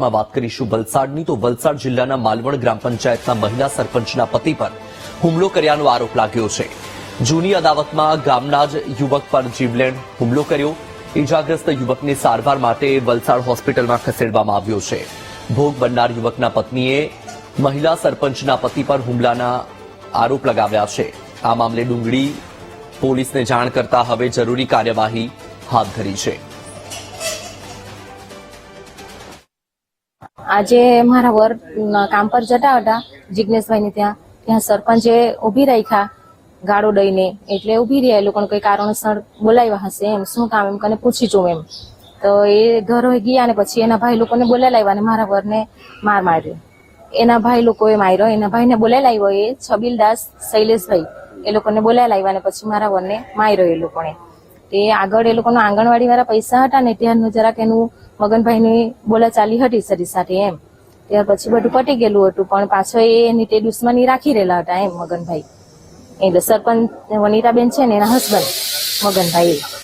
માં વાત કરીશું વલસાડની. તો વલસાડ જિલ્લાના માલવણ ગ્રામ પંચાયતના મહિલા સરપંચના પતિ પર હુમલો કર્યાનો આરોપ લાગ્યો છે. જૂની અદાવતમાં ગામના જ યુવક પર જીવલેણ હુમલો કર્યો. ઇજાગ્રસ્ત યુવકને સારવાર માટે વલસાડ હોસ્પિટલમાં ખસેડવામાં આવ્યો છે. ભોગ બનનાર યુવકના પત્નીએ મહિલા સરપંચના પતિ પર હુમલાના આરોપ લગાવ્યા છે. આ મામલે ડુંગળી પોલીસને જાણ કરતા હવે જરૂરી કાર્યવાહી હાથ ધરી છે. આજે મારા વર કામ પર જતા હતા જિજ્ઞેશભાઈ ત્યાં. ત્યાં સરપંચે ઊભી રાખ્યા ગાડો દઈને. એટલે ઊભી રહ્યા એ લોકોને કોઈ કારણસર બોલાવ્યા હશે એમ, શું કામ એમ કને પૂછી જોઉં એમ. તો એ ઘરે ગયા ને પછી એના ભાઈ લોકોને બોલાવી લાવ્યા ને મારા વરને માર માર્યો. એના ભાઈ લોકોએ માર્યો, એના ભાઈને બોલાવી લાવ્યો એ છબીલદાસ શૈલેષભાઈ. એ લોકોને બોલાવી લાવ્યા ને પછી મારા વરને માર્યો એ લોકોને. તે આગળ એ લોકોનો આંગણવાડી વાળા પૈસા હતા ને ત્યારનું જરાક એનું મગનભાઈની બોલાચાલી હતી સરી સાથે એમ. ત્યાર પછી બધું પટી ગયેલું હતું, પણ પાછો એની તે દુશ્મની રાખી રહેલા હતા એમ મગનભાઈ. એટલે સરપંચ વનિતાબેન છે ને એના હસબન્ડ મગનભાઈ